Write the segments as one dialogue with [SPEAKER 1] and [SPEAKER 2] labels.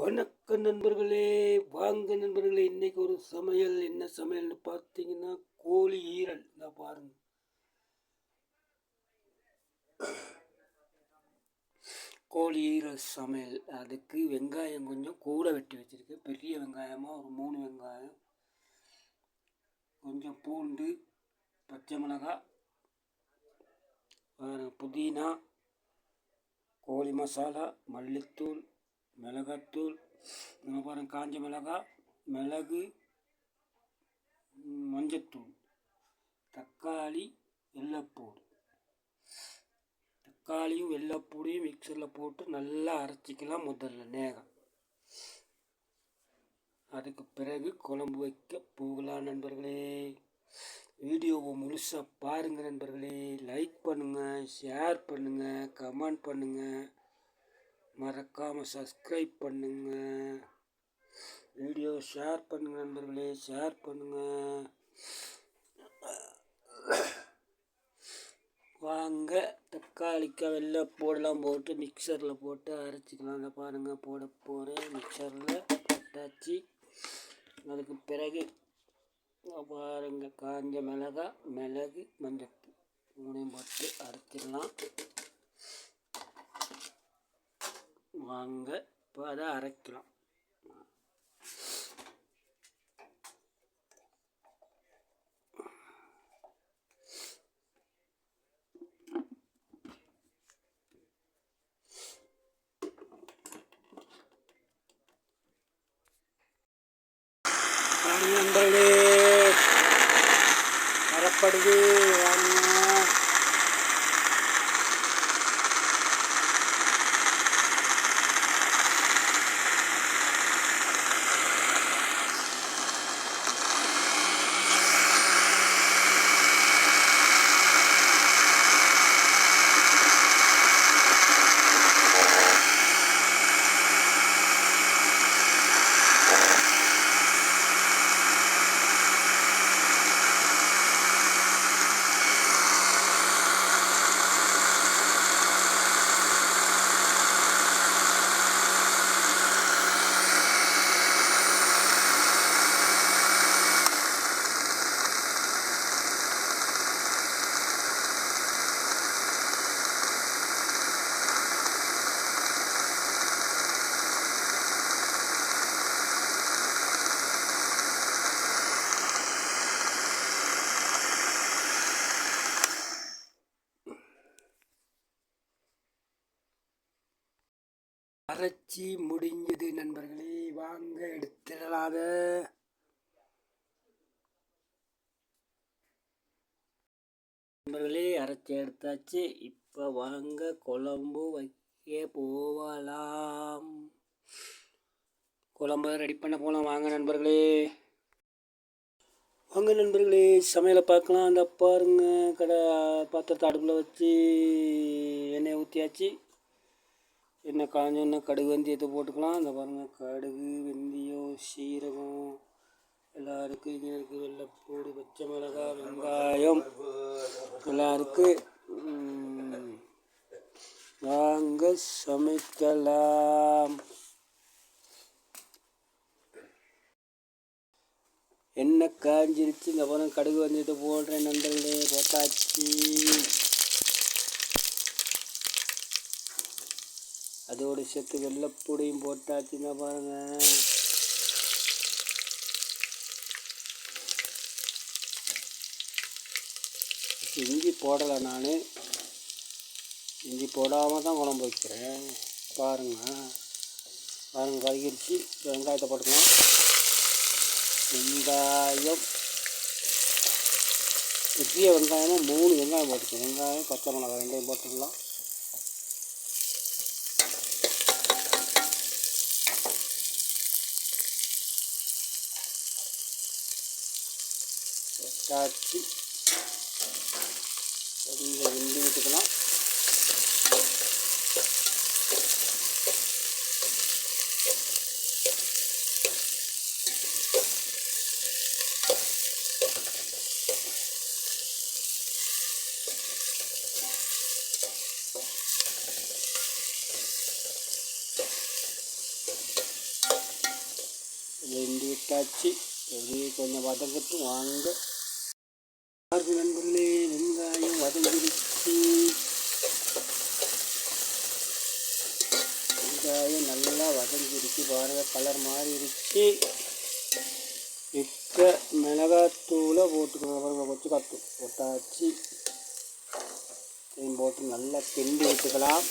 [SPEAKER 1] வணக்கம் நண்பர்களே வாங்க நண்பர்களே இன்னைக்கு ஒரு சமையல். என்ன சமையல்னு பார்த்தீங்கன்னா கோழி ஈரல். நான் பாருங்க. கோழி ஈரல் சமையல். அதுக்கு வெங்காயம் கொஞ்சம் கூட வெட்டி வச்சுருக்கேன். பெரிய வெங்காயமாக ஒரு மூணு வெங்காயம். கொஞ்சம் பூண்டு பச்சை மிளகாய் புதினா கோழி மசாலா மல்லித்தூள் மிளகாத்தூள் நம்ம பாருங்க காஞ்ச மிளகாய் மிளகு மஞ்சத்தூள் தக்காளி வெள்ளைப்பூடு தக்காளியும் வெள்ளைப்பூடையும் மிக்சரில் போட்டு நல்லா அரைச்சிக்கலாம் முதல்ல நேரம். அதுக்கு பிறகு குழம்பு வைக்க போகலாம் நண்பர்களே. வீடியோவை முழுசாக பாருங்கள் நண்பர்களே. லைக் பண்ணுங்கள் ஷேர் பண்ணுங்கள் கமெண்ட் பண்ணுங்கள் மறக்காமல் சப்ஸ்கிரைப் பண்ணுங்கள் வீடியோ ஷேர் பண்ணுங்கள் நண்பர்களே ஷேர் பண்ணுங்கள் வாங்க தக்காளிக்காய் வெள்ளை போடலாம் போட்டு மிக்சரில் போட்டு அரைச்சிக்கலாம். அதை பாருங்கள் போட போகிறேன் மிக்சரில் போட்டாச்சு அதுக்கு பிறகு பாருங்கள் காஞ்ச மிளகா மிளகு மஞ்சள் மூணையும் போட்டு அரைச்சிடலாம். வாங்க. இப்போ அதை அரைக்கலாம் நண்பர்களே வரப்படுது வாங்க அரைச்சி முடிஞ்சது நண்பர்களே. வாங்க எடுத்துடலாத. நண்பர்களே அரைச்சி எடுத்தாச்சு. இப்போ வாங்க குழம்பு வைக்க போகலாம். குழம்பு ரெடி பண்ண போகலாம் வாங்க நண்பர்களே. வாங்க நண்பர்களே. சமையலை பார்க்கலாம். அந்த பாருங்க கடை பாத்திரத்தை அடுப்பில் வச்சு எண்ணெய் ஊற்றியாச்சு என்ன காஞ்சோன்னா கடுகு வெந்தயத்தை போட்டுக்கலாம். அந்த பாருங்கள் கடுகு வெந்தயம் சீரகம் எல்லாம் இருக்குது இங்கே இருக்குது வெள்ளைப்பூடு பச்சை மிளகாய் வெங்காயம் எல்லாம் இருக்குது வாங்க சமைக்கலாம். என்ன காஞ்சிருச்சு? இந்த பாருங்கள் கடுகு வெந்தயத்தை போடுறேன் நண்பர்களே போட்டாச்சு. அதோடு சேர்த்து வெள்ளைப்பொடியும் போட்டாச்சுன்னா பாருங்கள் இஞ்சி போடலை நான். இஞ்சி போடாமல் தான் குழம்பு வைக்கிறேன். பாருங்க. பாருங்க கருகிருச்சு. வெங்காயத்தை போட்டுக்கலாம். வெங்காயம். பெரிய வெங்காயம் மூணு வெங்காயம் போட்டுக்கணும் வெங்காயம் பச்சை மிளகாய் ரெண்டையும் போட்டுடலாம் சாய்ச்சி கொஞ்சம் வெந்தி விட்டுக்கலாம் വെന്തി വിട്ടാച്ച് ഒരു கொஞ்சம் வதங்கிட்டு வாங்க கலர் மாறிடுச்சு இப்போ மிளகாத்தூளை போட்டுக்கணும் பாருங்க கொச்சு காத்து. போட்டாச்சு. போட்டு நல்லா கிண்டி விட்டுக்கலாம்.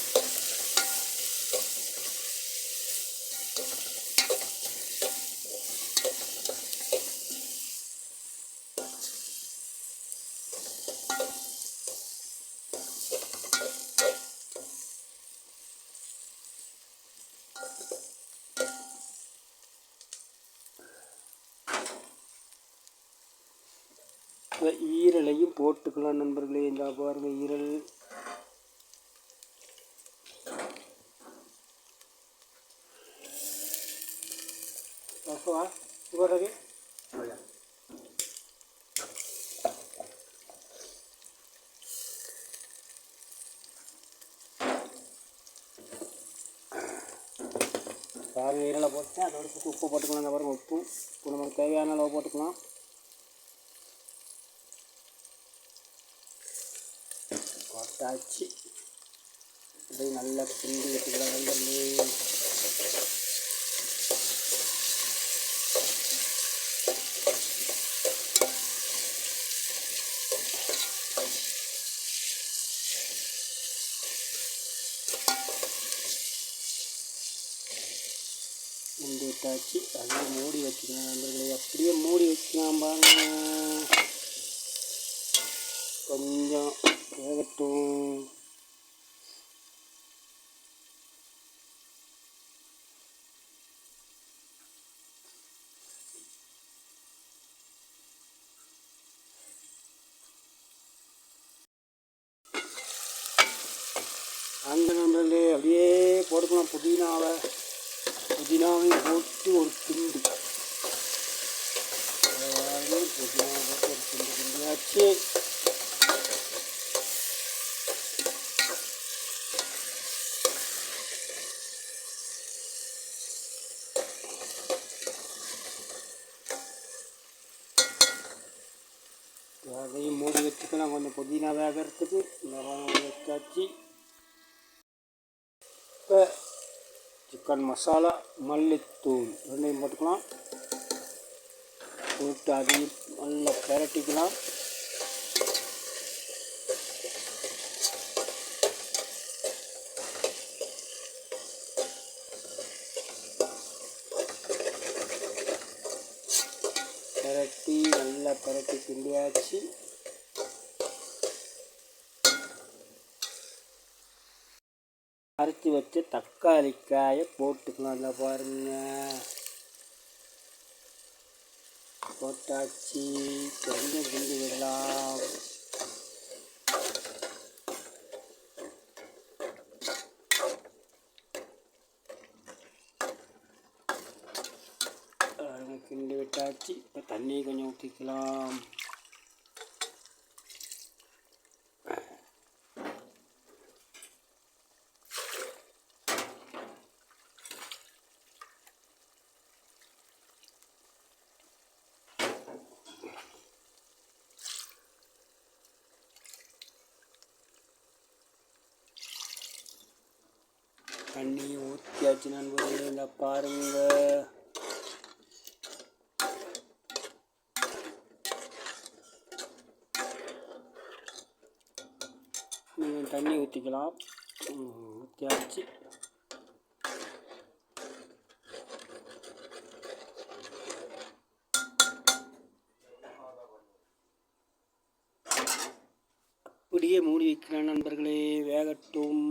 [SPEAKER 1] ஈரலையும் போட்டுக்கலாம் நண்பர்களே. இந்த பாருங்க ஈரல். வா பாருங்க ஈரலை போட்டு அதோட உப்பு போட்டுக்கலாம். இந்த பாருங்க உப்பு. இப்போ நமக்கு தேவையான அளவு போட்டுக்கலாம். போட்டாச்சு அப்படியே நல்லா கிண்டி விட்டுக்கலாம் நண்பர்களே கிண்டி விட்டாச்சு. அப்படியே மூடி வச்சுக்கலாம் நண்பர்களே. அப்படியே மூடி வச்சுக்கலாம் பாருங்க. கொஞ்சம் வேகட்டும் அந்த நண்பர்களே அப்படியே போட்டுக்கலாம். புதினாவை புதினாவையும் போட்டு ஒரு துண்டு. புதினாவை போட்டு ஒரு துண்டு. கிண்டியாச்சு அதையும் மூடி வச்சுக்கலாம் கொஞ்சம் புதினா வேகிறதுக்கு இந்த வச்சாச்சு. இப்போ சிக்கன் மசாலா மல்லித்தூள் ரெண்டையும் போட்டுக்கலாம். போட்டு அதையும் நல்லா பரட்டிக்கலாம் பிரட்டி நல்லா பரட்டி கிண்டியாச்சு. அரைச்சி வச்ச தக்காளி காயை போட்டுக்கலாம். இல்லை பாருங்க. போட்டாச்சு. கொஞ்சம் கிண்டி விடலாம் பாருங்க, கிண்டி விட்டாச்சு. இப்போ தண்ணி கொஞ்சம் ஊற்றிக்கலாம் தண்ணி ஊற்றியாச்சு நண்பர்களே. இந்த பாருங்கள் தண்ணி ஊற்றிக்கலாம் ஊற்றியாச்சு அப்படியே மூடி வைக்கிறேன் நண்பர்களே. வேகட்டும்.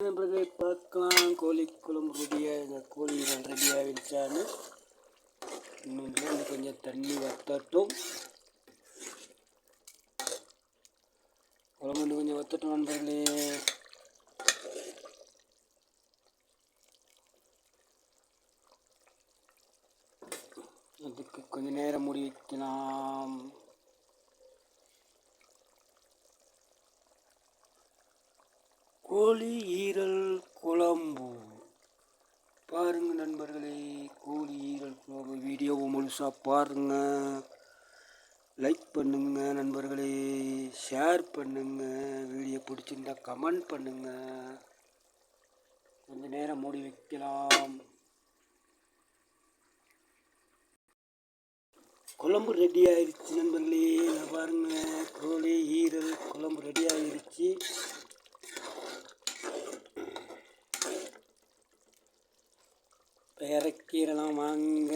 [SPEAKER 1] நண்பர்களே பார்க்கலாம். கோழி குழம்பு ரெடியாக கோழி ரெடியாக இருக்கான்னு இன்னும் கொஞ்சம் தண்ணி வத்தட்டும். குழம்பு நண்பர்களே அதுக்கு கொஞ்ச நேரம் மூடி வைக்கலாம். கோழி ஈரல் குழம்பு. பாருங்க நண்பர்களே கோழி ஈரல் குழம்பு. வீடியோவை முழுசாக பாருங்க. லைக் பண்ணுங்க நண்பர்களே. ஷேர் பண்ணுங்க வீடியோ பிடிச்சிருந்தா கமெண்ட் பண்ணுங்க. கொஞ்ச நேரம் மூடி வைக்கலாம். குழம்பு ரெடி ஆயிடுச்சு நண்பர்களே. பாருங்கள் பாருங்க கோழி ஈரல் குழம்பு ரெடி ஆயிடுச்சு இறக்கீரெல்லாம் வாங்க.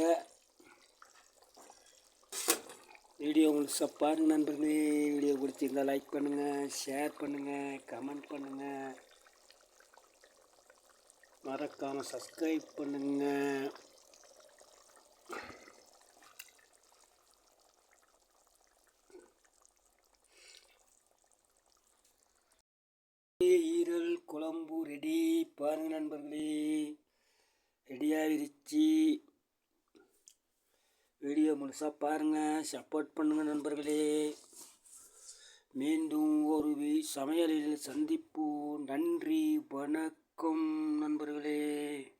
[SPEAKER 1] வீடியோ முழுசாக பாருங்கள் நண்பர்களே வீடியோ பிடிச்சிருந்தால் லைக் பண்ணுங்கள் ஷேர் பண்ணுங்கள் கமெண்ட் பண்ணுங்கள் மறக்காமல் சப்ஸ்கிரைப் பண்ணுங்கள் ஈரல் குழம்பு ரெடி பாருங்க நண்பர்களே ரெடி ஆயிருச்சு வீடியோ முழுசாக பாருங்கள் சப்போர்ட் பண்ணுங்கள் நண்பர்களே. மீண்டும் ஒரு சமையலில் சந்திப்போம். நன்றி வணக்கம் நண்பர்களே.